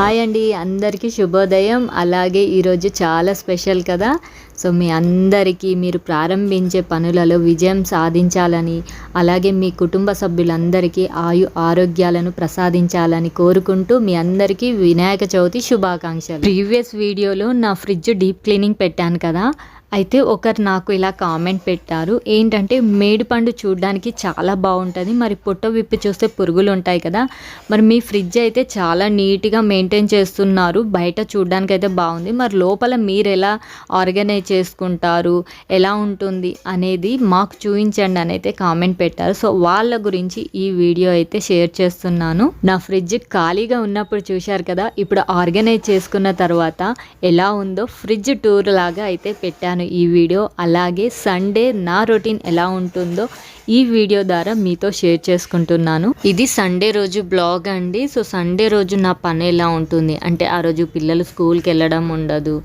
Hi అండి అందరికీ శుభోదయం. అలాగే ఈరోజు చాలా స్పెషల్ కదా. సో మీ అందరికీ మీరు ప్రారంభించే పనులలో విజయం సాధించాలని అలాగే మీ కుటుంబ సభ్యులందరికీ ఆయు ఆరోగ్యాలను ప్రసాదించాలని కోరుకుంటూ మీ అందరికీ వినాయక చవితి శుభాకాంక్షలు. ప్రీవియస్ వీడియోలో నా ఫ్రిడ్జ్ డీప్ క్లీనింగ్ పెట్టాను కదా. అయితే ఒకరు నాకు ఇలా కామెంట్ పెట్టారు. ఏంటంటే మేడిపండు చూడడానికి చాలా బాగుంటుంది. మరి పొట్ట విప్పి చూస్తే పురుగులు ఉంటాయి కదా. మరి మీ ఫ్రిడ్జ్ అయితే చాలా నీట్గా మెయింటైన్ చేస్తున్నారు. బయట చూడడానికి అయితే బాగుంది. మరి లోపల మీరు ఎలా ఆర్గనైజ్ చేసుకుంటారు? ఎలా ఉంటుంది? అనేది మాకు చూపించండి అని అయితే కామెంట్ పెట్టారు. సో వాళ్ళ గురించి ఈ వీడియో అయితే షేర్ చేస్తున్నాను. నా ఫ్రిడ్జ్ ఖాళీగా ఉన్నప్పుడు చూశారు కదా. ఇప్పుడు ఆర్గనైజ్ చేసుకున్న తర్వాత ఎలా ఉందో ఫ్రిడ్జ్ టూర్ లాగా అయితే పెట్టాను. ఈ వీడియో. అలాగే సండే నా రొటీన్ ఎలా ఉంటుందో ఈ వీడియో ద్వారా మీతో షేర్ చేసుకుంటున్నాను. ఇది సండే రోజు బ్లాగ్ అండి. సో సండే రోజు నా పని ఎలా ఉంటుంది? అంటే ఆ రోజు పిల్లలు స్కూల్కి వెళ్ళడం ఉండదు.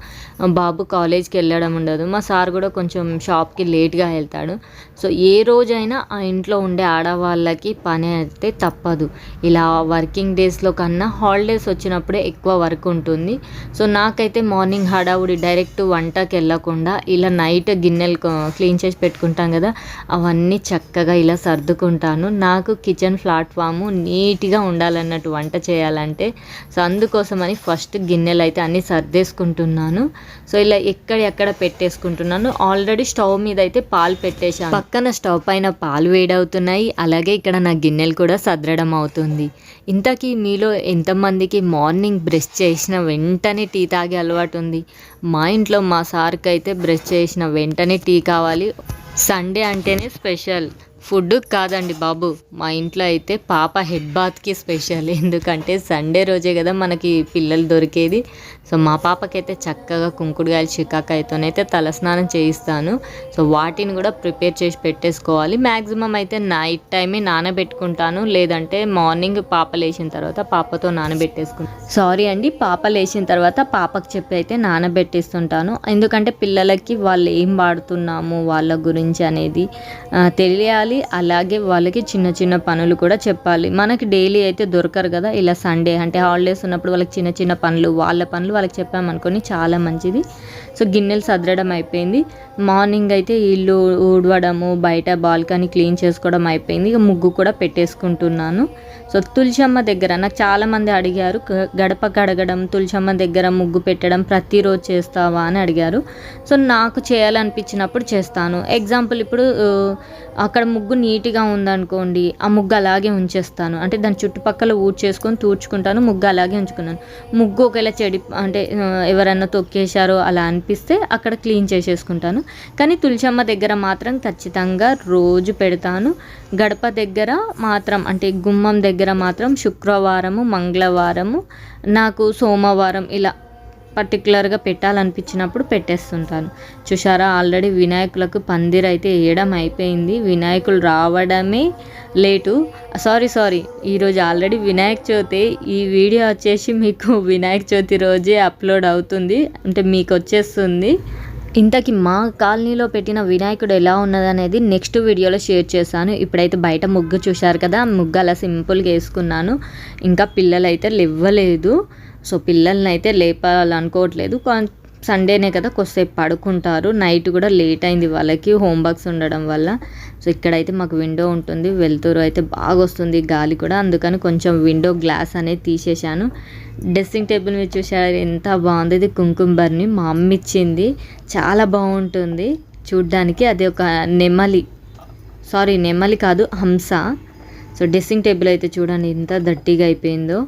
బాబు కాలేజ్కి వెళ్ళడం ఉండదు. మా సార్ కూడా కొంచెం షాప్కి లేట్గా వెళ్తాడు. సో ఏ రోజైనా ఆ ఇంట్లో ఉండే ఆడవాళ్ళకి పని అయితే తప్పదు. ఇలా వర్కింగ్ డేస్లో కన్నా హాలిడేస్ వచ్చినప్పుడే ఎక్కువ వర్క్ ఉంటుంది. సో నాకైతే మార్నింగ్ హడావుడి డైరెక్ట్ వంటకి వెళ్ళకుండా ఇలా నైట్ గిన్నెలు క్లీన్ చేసి పెట్టుకుంటాం కదా అవన్నీ చక్కగా ఇలా సర్దుకుంటాను. నాకు కిచెన్ ప్లాట్ఫాము నీట్గా ఉండాలన్నట్టు వంట చేయాలంటే సో అందుకోసమని ఫస్ట్ గిన్నెలు అయితే అన్నీ సర్దేసుకుంటున్నాను. సో ఇలా ఎక్కడ ఎక్కడ పెట్టేసుకుంటున్నాను. ఆల్రెడీ స్టవ్ మీద అయితే పాలు పెట్టేశాను. పక్కన స్టవ్ పైన పాలు వేడవుతున్నాయి. అలాగే ఇక్కడ నా గిన్నెలు కూడా సదరడం అవుతుంది. ఇంతకీ మీలో ఎంతమందికి మార్నింగ్ బ్రష్ చేసిన వెంటనే టీ తాగే అలవాటు ఉంది? మా ఇంట్లో మా సార్కి అయితే బ్రష్ చేసిన వెంటనే టీ కావాలి. సండే అంటేనే స్పెషల్. ఫుడ్ కాదండి బాబు. మా ఇంట్లో అయితే పాప హెడ్ బాత్కి స్పెషల్. ఎందుకంటే సండే రోజే కదా మనకి పిల్లలు దొరికేది. సో మా పాపకైతే చక్కగా కుంకుడుగాయలు చికాకాయతోనైతే తలస్నానం చేయిస్తాను. సో వాటిని కూడా ప్రిపేర్ చేసి పెట్టేసుకోవాలి. మ్యాక్సిమం అయితే నైట్ టైమే నానబెట్టుకుంటాను. లేదంటే మార్నింగ్ పాప లేచిన తర్వాత పాపతో నానబెట్టేసుకుంటాను సారీ అండి పాప లేచిన తర్వాత పాపకు చెప్పి అయితే నానబెట్టేస్తుంటాను. ఎందుకంటే పిల్లలకి వాళ్ళు ఏం వాడుతున్నాము వాళ్ళ గురించి అనేది తెలియాలి. చెప్పాలి. అలాగే వాళ్ళకి చిన్న చిన్న పనులు కూడా చెప్పాలి. మనకి డైలీ అయితే దొరకరు కదా ఇలా సండే అంటే హాలిడేస్ ఉన్నప్పుడు వాళ్ళకి చిన్న చిన్న పనులు వాళ్ళ పనులు వాళ్ళకి చెప్పామనుకొని చాలా మంచిది. సో గిన్నెలు సదరడం అయిపోయింది. మార్నింగ్ అయితే ఇల్లు ఊడవడము బయట బాల్కనీ క్లీన్ చేసుకోవడం అయిపోయింది. ఇక ముగ్గు కూడా పెట్టేసుకుంటున్నాను. సో తులసమ్మ దగ్గర నాకు చాలామంది అడిగారు గడప కడగడం తులసమ్మ దగ్గర ముగ్గు పెట్టడం ప్రతిరోజు చేస్తావా? అని అడిగారు. సో నాకు చేయాలనిపించినప్పుడు చేస్తాను. ఎగ్జాంపుల్ ఇప్పుడు అక్కడ ముగ్గు నీట్గా ఉందనుకోండి ఆ ముగ్గు అలాగే ఉంచేస్తాను. అంటే దాని చుట్టుపక్కల ఊడ్చేసుకొని తూడ్చుకుంటాను ముగ్గు అలాగే ఉంచుకున్నాను. ముగ్గు ఒకవేళ చెడి అంటే ఎవరన్నా తొక్కేశారో అలా అనిపిస్తే అక్కడ క్లీన్ చేసేసుకుంటాను. కానీ తులసమ్మ దగ్గర మాత్రం ఖచ్చితంగా రోజు పెడతాను. గడప దగ్గర మాత్రం అంటే గుమ్మం దగ్గర మాత్రం శుక్రవారము మంగళవారము నాకు సోమవారం ఇలా పర్టికులర్గా పెట్టాలనిపించినప్పుడు పెట్టేస్తుంటాను. చూసారా ఆల్రెడీ వినాయకులకు పందిర్ అయితే వేయడం అయిపోయింది. వినాయకులు రావడమే లేటు. సారీ సారీ ఈరోజు ఆల్రెడీ వినాయక చవితి ఈ వీడియో వచ్చేసి మీకు వినాయక చవితి రోజే అప్లోడ్ అవుతుంది. అంటే మీకు వచ్చేస్తుంది. ఇంతకీ మా కాలనీలో పెట్టిన వినాయకుడు ఎలా ఉన్నదనేది నెక్స్ట్ వీడియోలో షేర్ చేశాను. ఇప్పుడైతే బయట ముగ్గు చూశారు కదా ముగ్గు అలా సింపుల్గా వేసుకున్నాను. ఇంకా పిల్లలు అయితే లేవ్వలేదు. సో పిల్లల్ని అయితే లేపాలనుకోవట్లేదు సండేనే కదా కొద్దిసేపు పడుకుంటారు. నైట్ కూడా లేట్ అయింది వాళ్ళకి హోంవర్క్స్ ఉండడం వల్ల. సో ఇక్కడైతే మాకు విండో ఉంటుంది. వెలుతురు అయితే బాగా వస్తుంది గాలి కూడా. అందుకని కొంచెం విండో గ్లాస్ అనేది తీసేశాను. డ్రెస్సింగ్ టేబుల్ మీద చూసారు ఎంత బాగుంది. ఇది కుంకుమబర్ని మా అమ్మ ఇచ్చింది. చాలా బాగుంటుంది. చూడ్డానికి అది ఒక నెమలి. సారీ నెమలి కాదు హంస. సో డ్రెస్సింగ్ టేబుల్ అయితే చూడండి ఎంత దట్టిగా అయిపోయిందో.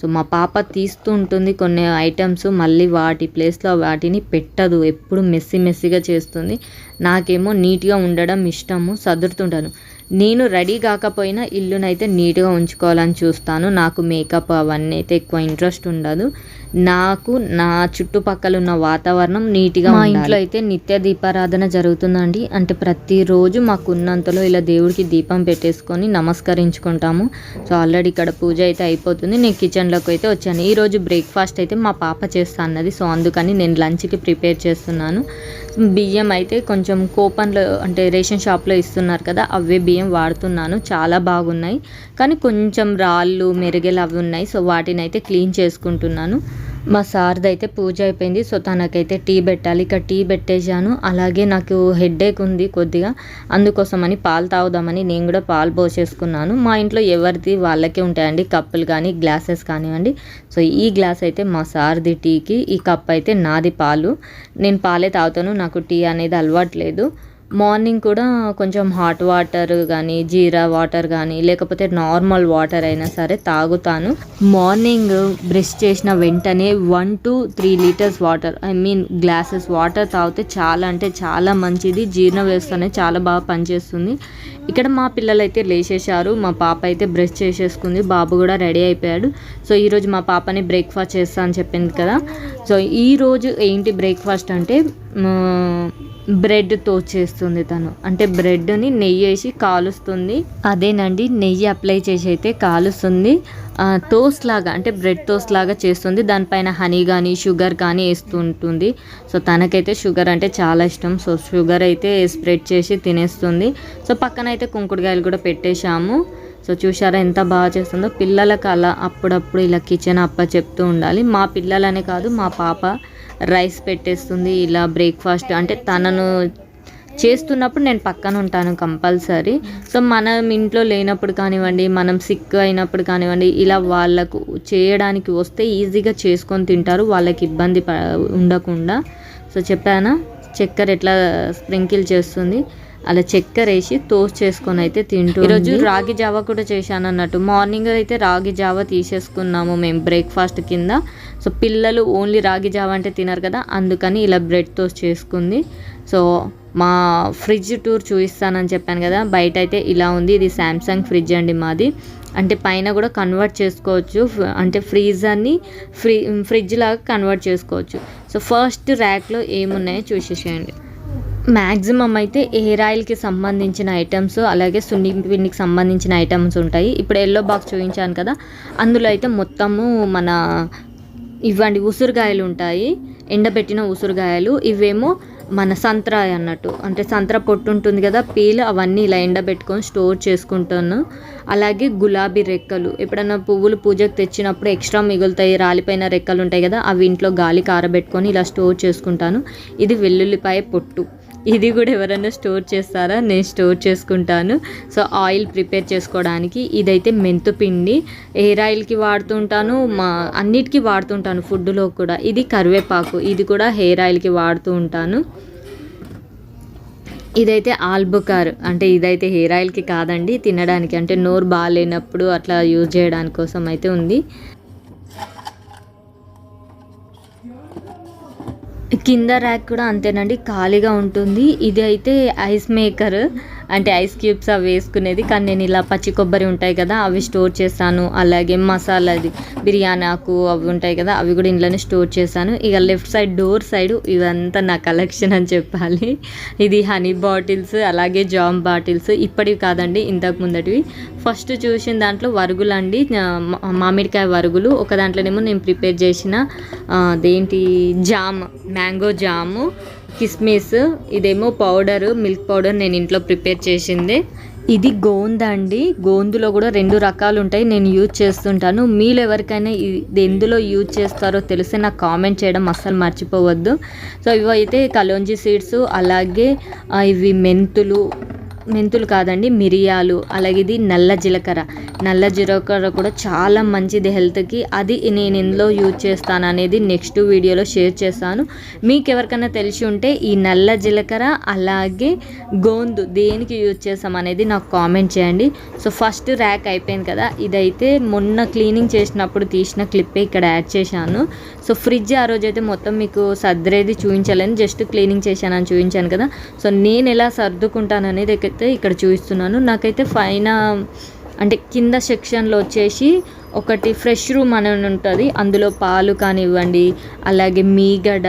సో మా పాప తీస్తూ ఉంటుంది కొన్ని ఐటమ్స్ మళ్ళీ వాటి ప్లేస్లో వాటిని పెట్టదు. ఎప్పుడు మెస్సి మెస్సిగా చేస్తుంది. నాకేమో నీట్గా ఉండడం ఇష్టము సదురుతుంటాను. నేను రెడీ కాకపోయినా ఇల్లునైతే నీట్గా ఉంచుకోవాలని చూస్తాను. నాకు మేకప్ అవన్నీ అయితే ఎక్కువ ఇంట్రెస్ట్ ఉండదు. నాకు నా చుట్టుపక్కల ఉన్న వాతావరణం నీట్గా మా ఇంట్లో అయితే నిత్య దీపారాధన జరుగుతుందండి. అంటే ప్రతిరోజు మాకు ఉన్నంతలో ఇలా దేవుడికి దీపం పెట్టేసుకొని నమస్కరించుకుంటాము. సో ఆల్రెడీ ఇక్కడ పూజ అయితే అయిపోతుంది. నేను కిచెన్లోకి అయితే వచ్చాను. ఈరోజు బ్రేక్ఫాస్ట్ అయితే మా పాప చేస్తా అన్నది. సో అందుకని నేను లంచ్కి ప్రిపేర్ చేస్తున్నాను. బియ్యం అయితే కొంచెం కూపన్లో అంటే రేషన్ షాప్లో ఇస్తున్నారు కదా అవే బియ్యం వాడుతున్నాను. చాలా బాగున్నాయి. కానీ కొంచెం రాళ్ళు మెరుగలు అవి ఉన్నాయి. సో వాటిని అయితే క్లీన్ చేసుకుంటున్నాను. మా సార్ది అయితే పూజ అయిపోయింది. సో తనకైతే టీ పెట్టాలి. ఇక టీ పెట్టేశాను. అలాగే నాకు హెడ్ఏక్ ఉంది కొద్దిగా. అందుకోసమని పాలు తాగుదామని నేను కూడా పాలు పోసేసుకున్నాను. మా ఇంట్లో ఎవరిది వాళ్ళకే ఉంటాయండి. కప్పులు కానీ గ్లాసెస్ కానివ్వండి. సో ఈ గ్లాస్ అయితే మా సార్ది టీకి. ఈ కప్ అయితే నాది పాలు. నేను పాలే తాగుతాను. నాకు టీ అనేది అలవాట్లేదు మార్నింగ్ కూడా కొంచెం హాట్ వాటర్ కానీ జీరా వాటర్ కానీ లేకపోతే నార్మల్ వాటర్ అయినా సరే తాగుతాను. మార్నింగ్ బ్రష్ చేసిన వెంటనే one two three litres water I mean glasses water తాగితే చాలా అంటే చాలా మంచిది. జీర్ణ వ్యవస్థనే చాలా బాగా పనిచేస్తుంది. ఇక్కడ మా పిల్లలు అయితే లేచేశారు మా పాప అయితే బ్రష్ చేసేసుకుంది బాబు కూడా రెడీ అయిపోయాడు. సో ఈరోజు మా పాపని బ్రేక్ఫాస్ట్ చేస్తా అని చెప్పింది కదా. సో ఈరోజు ఏంటి బ్రేక్ఫాస్ట్ అంటే బ్రెడ్తో చేస్తుంది తను. అంటే బ్రెడ్ని నెయ్యి వేసి కాలుస్తుంది. అదేనండి నెయ్యి అప్లై చేసి అయితే కాలుస్తుంది టోస్ట్ లాగా అంటే బ్రెడ్ టోస్ట్ లాగా చేస్తుంది. దానిపైన హనీ కానీ షుగర్ కానీ వేస్తుంటుంది. సో తనకైతే షుగర్ అంటే చాలా ఇష్టం. సో షుగర్ అయితే స్ప్రెడ్ చేసి తినేస్తుంది. సో పక్కన అయితే కుంకుడుకాయలు కూడా పెట్టేశాము. సో చూసారా ఎంత బాగా చేస్తుందో. పిల్లలకు అలా అప్పుడప్పుడు ఇలా కిచెన్ అప్ప చెప్తూ ఉండాలి. మా పిల్లలనే కాదు మా పాప రైస్ పెట్టేస్తుంది ఇలా బ్రేక్ఫాస్ట్ అంటే తనను చేస్తున్నప్పుడు నేను పక్కన ఉంటాను కంపల్సరీ. సో మనం ఇంట్లో లేనప్పుడు కానివ్వండి మనం సిక్ అయినప్పుడు కానివ్వండి ఇలా వాళ్ళకు చేయడానికి వస్తే ఈజీగా చేసుకొని తింటారు వాళ్ళకి ఇబ్బంది ఉండకుండా. సో చెప్పానా? చక్కెర ఎట్లా స్ప్రింకిల్ చేస్తుంది? అలా చక్కెర వేసి తోస్ట్ చేసుకొని అయితే తింటూ ఈరోజు రాగి జావా కూడా చేశాను అన్నట్టు మార్నింగ్ అయితే రాగి జావా తీసేసుకున్నాము మేము బ్రేక్ఫాస్ట్ కింద. సో పిల్లలు ఓన్లీ రాగి జావా అంటే తినరు కదా అందుకని ఇలా బ్రెడ్ తోస్ చేసుకుంది. సో మా ఫ్రిడ్జ్ టూర్ చూపిస్తానని చెప్పాను కదా బయట అయితే ఇలా ఉంది. ఇది శాంసంగ్ ఫ్రిడ్జ్ అండి మాది. అంటే పైన కూడా కన్వర్ట్ చేసుకోవచ్చు. అంటే ఫ్రీజర్ని ఫ్రీ ఫ్రిడ్జ్ లాగా కన్వర్ట్ చేసుకోవచ్చు. సో ఫస్ట్ ర్యాక్లో ఏమున్నాయో చూసేసేయండి. మ్యాక్సిమం అయితే హెయిర్ ఆయిల్కి సంబంధించిన ఐటమ్స్ అలాగే సున్ని పిండికి సంబంధించిన ఐటమ్స్ ఉంటాయి. ఇప్పుడు ఎల్లో బాక్స్ చూపించాను కదా అందులో అయితే మొత్తము మన ఇవ్వండి ఉసురుగాయలు ఉంటాయి ఎండబెట్టిన ఉసురుగాయలు. ఇవేమో మన సంత్రాయ అన్నట్టు అంటే సంత్ర పొట్టు ఉంటుంది కదా పీల్ అవన్నీ ఇలా ఎండబెట్టుకొని స్టోర్ చేసుకుంటాను. అలాగే గులాబీ రెక్కలు ఎప్పుడైనా పువ్వులు పూజకు తెచ్చినప్పుడు ఎక్స్ట్రా మిగులుతాయి రాలిపోయిన రెక్కలు ఉంటాయి కదా అవి ఇంట్లో గాలి కారబెట్టుకొని ఇలా స్టోర్ చేసుకుంటాను. ఇది వెల్లుల్లిపాయ పొట్టు. ఇది కూడా ఎవరైనా స్టోర్ చేస్తారా? నేను స్టోర్ చేసుకుంటాను. సో ఆయిల్ ప్రిపేర్ చేసుకోవడానికి ఇదైతే మెంతు పిండి. హెయిర్ ఆయిల్కి వాడుతుంటాను మా అన్నిటికీ వాడుతుంటాను ఫుడ్లో కూడా. ఇది కరివేపాకు ఇది కూడా హెయిర్ ఆయిల్కి వాడుతూ ఉంటాను. ఇదైతే ఆల్బుకార్ అంటే ఇదైతే హెయిర్ ఆయిల్కి కాదండి తినడానికి. అంటే నోరు బాగాలేనప్పుడు అట్లా యూజ్ చేయడానికి కోసం అయితే ఉంది. కింద ర్యాక్ కూడా అంతేనండి ఖాళీగా ఉంటుంది. ఇది అయితే ఐస్ మేకర్ అంటే ఐస్ క్యూబ్స్ అవి వేసుకునేది. కానీ నేను ఇలా పచ్చి కొబ్బరి ఉంటాయి కదా అవి స్టోర్ చేస్తాను. అలాగే మసాలాది బిర్యానీ ఆకు అవి ఉంటాయి కదా అవి కూడా ఇంట్లోనే స్టోర్ చేశాను ఇక లెఫ్ట్ సైడ్ డోర్ సైడ్ ఇదంతా నా కలెక్షన్ అని చెప్పాలి. ఇది హనీ బాటిల్స్ అలాగే జామ్ బాటిల్స్. ఇప్పటివి కాదండి ఇంతకు ముందటివి. ఫస్ట్ చూసిన దాంట్లో వరుగులు అండి మామిడికాయ వరుగులు. ఒక దాంట్లోనేమో నేను ప్రిపేర్ చేసిన అదేంటి జామ్ మ్యాంగో జాము కిస్మిస్ ఇదేమో పౌడర్ మిల్క్ పౌడర్ నేను ఇంట్లో ప్రిపేర్ చేసింది. ఇది గోంద అండి. గోందులో కూడా రెండు రకాలు ఉంటాయి. నేను యూజ్ చేస్తుంటాను. మీరు ఎవరికైనా ఇది ఎందులో యూజ్ చేస్తారో తెలిసి నాకు కామెంట్ చేయడం అస్సలు మర్చిపోవద్దు. సో ఇవైతే అయితే కలోంజీ సీడ్స్ అలాగే ఇవి మెంతులు మెంతులు కాదండి మిరియాలు అలాగే ఇది నల్ల జీలకర్ర. నల్ల జీలకర్ర కూడా చాలా మంచిది హెల్త్కి. అది నేను ఇందులో యూజ్ చేస్తాను అనేది నెక్స్ట్ వీడియోలో షేర్ చేస్తాను. మీకు ఎవరికైనా తెలిసి ఉంటే ఈ నల్ల జీలకర్ర అలాగే గోందు దేనికి యూజ్ చేస్తాం అనేది నాకు కామెంట్ చేయండి. సో ఫస్ట్ ర్యాక్ అయిపోయింది కదా ఇదైతే మొన్న క్లీనింగ్ చేసినప్పుడు తీసిన క్లిప్పే ఇక్కడ యాడ్ చేశాను. సో ఫ్రిడ్జ్ ఆ రోజు అయితే మొత్తం మీకు సర్దరేది చూపించాలని జస్ట్ క్లీనింగ్ చేశానని చూపించాను కదా. సో నేను ఎలా సర్దుకుంటాను అనేది అయితే ఇక్కడ చూపిస్తున్నాను నాకైతే పైన అంటే కింద సెక్షన్లో వచ్చేసి ఒకటి ఫ్రెష్ రూమ్ అని ఉంటుంది. అందులో పాలు కానివ్వండి అలాగే మీగడ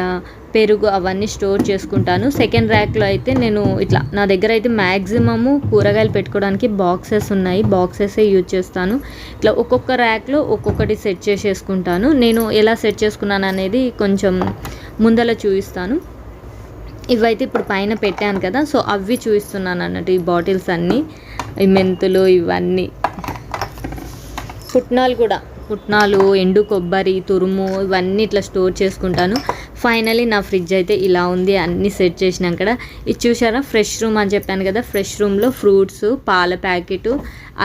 పెరుగు అవన్నీ స్టోర్ చేసుకుంటాను. సెకండ్ ర్యాక్లో అయితే నేను ఇట్లా నా దగ్గర అయితే మ్యాక్సిమము కూరగాయలు పెట్టుకోవడానికి బాక్సెస్ ఉన్నాయి. బాక్సెసే యూజ్ చేస్తాను. ఇట్లా ఒక్కొక్క ర్యాక్లో ఒక్కొక్కటి సెట్ చేసేసుకుంటాను. నేను ఎలా సెట్ చేసుకున్నాను అనేది కొంచెం ముందల చూపిస్తాను ఇవైతే ఇప్పుడు పైన పెట్టాను కదా సో అవి చూపిస్తున్నాను అన్నట్టు ఈ బాటిల్స్ అన్నీ ఈ మెంతులు ఇవన్నీ. పుట్నాలు కూడా పుట్నాలు ఎండు కొబ్బరి తురుము ఇవన్నీ ఇట్లా స్టోర్ చేసుకుంటాను. ఫైనలీ నా ఫ్రిడ్జ్ అయితే ఇలా ఉంది అన్నీ సెట్ చేసినాక ఇది చూసారా? ఫ్రెష్ రూమ్ అని చెప్పాను కదా ఫ్రెష్ రూమ్లో ఫ్రూట్స్ పాల ప్యాకెట్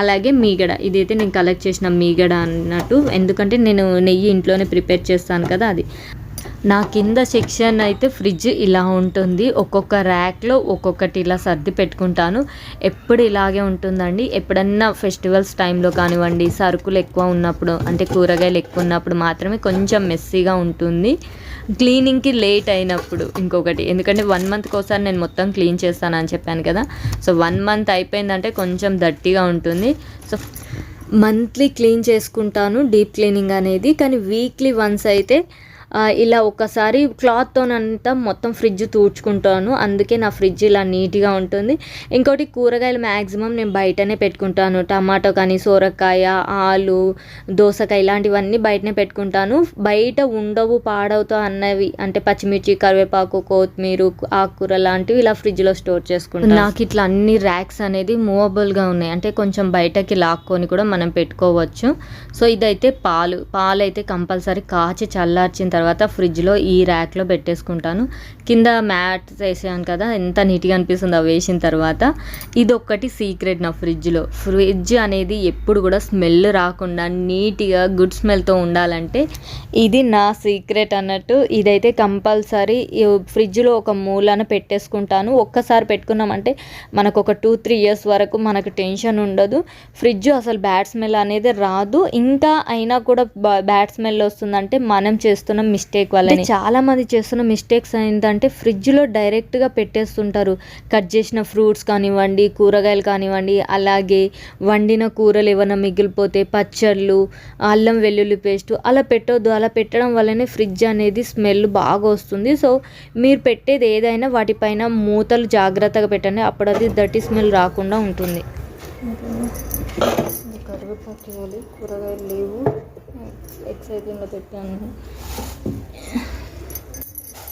అలాగే మీగడ. ఇదైతే నేను కలెక్ట్ చేసిన మీగడ అన్నట్టు. ఎందుకంటే నేను నెయ్యి ఇంట్లోనే ప్రిపేర్ చేస్తాను కదా అది. నా కింద సెక్షన్ అయితే ఫ్రిడ్జ్ ఇలా ఉంటుంది. ఒక్కొక్క ర్యాక్లో ఒక్కొక్కటి ఇలా సర్ది పెట్టుకుంటాను. ఎప్పుడు ఇలాగే ఉంటుందండి. ఎప్పుడన్నా ఫెస్టివల్స్ టైంలో కానివ్వండి సరుకులు ఎక్కువ ఉన్నప్పుడు అంటే కూరగాయలు ఎక్కువ ఉన్నప్పుడు మాత్రమే కొంచెం మెస్సీగా ఉంటుంది. క్లీనింగ్కి లేట్ అయినప్పుడు ఇంకొకటి. ఎందుకంటే వన్ మంత్కి ఒకసారి నేను మొత్తం క్లీన్ చేస్తానని చెప్పాను కదా. సో వన్ మంత్ అయిపోయిందంటే కొంచెం దట్టిగా ఉంటుంది. సో మంత్లీ క్లీన్ చేసుకుంటాను డీప్ క్లీనింగ్ అనేది. కానీ వీక్లీ వన్స్ అయితే ఇలా ఒకసారి క్లాత్తోనంతా మొత్తం ఫ్రిడ్జ్ తూడ్చుకుంటాను. అందుకే నా ఫ్రిడ్జ్ ఇలా నీట్గా ఉంటుంది. ఇంకోటి కూరగాయలు మ్యాక్సిమం నేను బయటనే పెట్టుకుంటాను. టమాటో కానీ సోరకాయ ఆలు దోసకాయ ఇలాంటివన్నీ బయటనే పెట్టుకుంటాను. బయట ఉండవు పాడవుతో అన్నవి అంటే పచ్చిమిర్చి కరివేపాకు కొత్తిమీర ఆకుకూర లాంటివి ఇలా ఫ్రిడ్జ్లో స్టోర్ చేసుకుంటాను. నాకు ఇట్లా అన్ని ర్యాక్స్ అనేది మూవబుల్గా ఉన్నాయి. అంటే కొంచెం బయటకి లాక్కొని కూడా మనం పెట్టుకోవచ్చు. సో ఇదైతే పాలు. పాలు అయితే కంపల్సరీ కాచి చల్లార్చిన తర్వాత తర్వాత ఫ్రిడ్జ్లో ఈ ర్యాక్లో పెట్టేసుకుంటాను. కింద మ్యాట్ వేసాను కదా ఎంత నీట్గా అనిపిస్తుంది అవి వేసిన తర్వాత ఇది ఒక్కటి సీక్రెట్ నా ఫ్రిడ్జ్లో. ఫ్రిడ్జ్ అనేది ఎప్పుడు కూడా స్మెల్ రాకుండా నీట్గా గుడ్ స్మెల్తో ఉండాలంటే ఇది నా సీక్రెట్ అన్నట్టు ఇదైతే కంపల్సరీ ఫ్రిడ్జ్లో ఒక మూలన పెట్టేసుకుంటాను. ఒక్కసారి పెట్టుకున్నామంటే మనకు ఒక టూ త్రీ ఇయర్స్ వరకు మనకు టెన్షన్ ఉండదు. ఫ్రిడ్జ్ అసలు బ్యాడ్ స్మెల్ అనేది రాదు. ఇంకా అయినా కూడా బ్యాడ్ స్మెల్ వస్తుందంటే మనం చేస్తున్న మిస్టేక్ వల్ల చాలా మంది చేస్తున్న మిస్టేక్స్ ఏంటంటే ఫ్రిడ్జ్లో డైరెక్ట్గా పెట్టేస్తుంటారు. కట్ చేసిన ఫ్రూట్స్ కానివ్వండి కూరగాయలు కానివ్వండి అలాగే వండిన కూరలు ఏమైనా మిగిలిపోతే పచ్చళ్ళు అల్లం వెల్లుల్లి పేస్ట్ అలా పెట్టొద్దు. అలా పెట్టడం వల్లనే ఫ్రిడ్జ్ అనేది స్మెల్ బాగా వస్తుంది. సో మీరు పెట్టేది ఏదైనా వాటిపైన మూతలు జాగ్రత్తగా పెట్టండి. అప్పుడు అది దట్టి స్మెల్ రాకుండా ఉంటుంది. కరివేపాకు కూరగాయలు లేవు. ఎక్సైటింగ్లో పెట్టాను.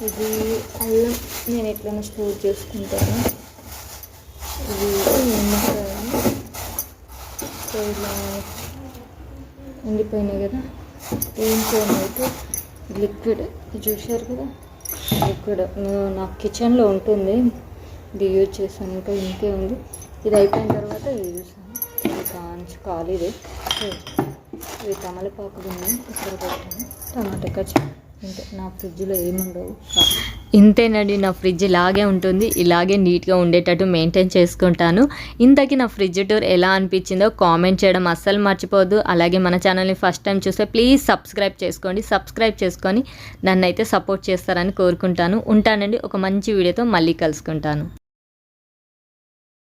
ఇది అల్లం నేను ఎట్లైనా స్టోర్ చేసుకుంటాను. ఇది నిమ్మకాయ సో ఇలా ఎండిపోయినాయి కదా? ఏంటోనైతే అయితే? లిక్విడ్. ఇది చూశారు కదా? లిక్విడ్. నా కిచెన్లో ఉంటుంది. ఇది యూజ్ చేశాను. ఇంకా ఇంకే ఉంది. ఇది అయిపోయిన తర్వాత ఇది చూసాను ఇది కాంచి ఖాళీదే. సో ఇవి తమలపాకులు ఇక్కడ పెట్టాను. టమాటా కచ్చి. ఇంతే. నా ఫ్రిడ్జ్లో ఏముండవు. ఇంతేనండి నా ఫ్రిడ్జ్ ఇలాగే ఉంటుంది. ఇలాగే నీట్గా ఉండేటట్టు మెయింటైన్ చేసుకుంటాను. ఇంతకీ నా ఫ్రిడ్జ్ టూర్ ఎలా అనిపించిందో కామెంట్ చేయడం అస్సలు మర్చిపోవద్దు. అలాగే మన ఛానల్ని ఫస్ట్ టైం చూస్తే ప్లీజ్ సబ్స్క్రైబ్ చేసుకోండి. సబ్స్క్రైబ్ చేసుకొని నన్ను అయితే సపోర్ట్ చేస్తారని కోరుకుంటాను. ఉంటానండి. ఒక మంచి వీడియోతో మళ్ళీ కలుసుకుంటాను.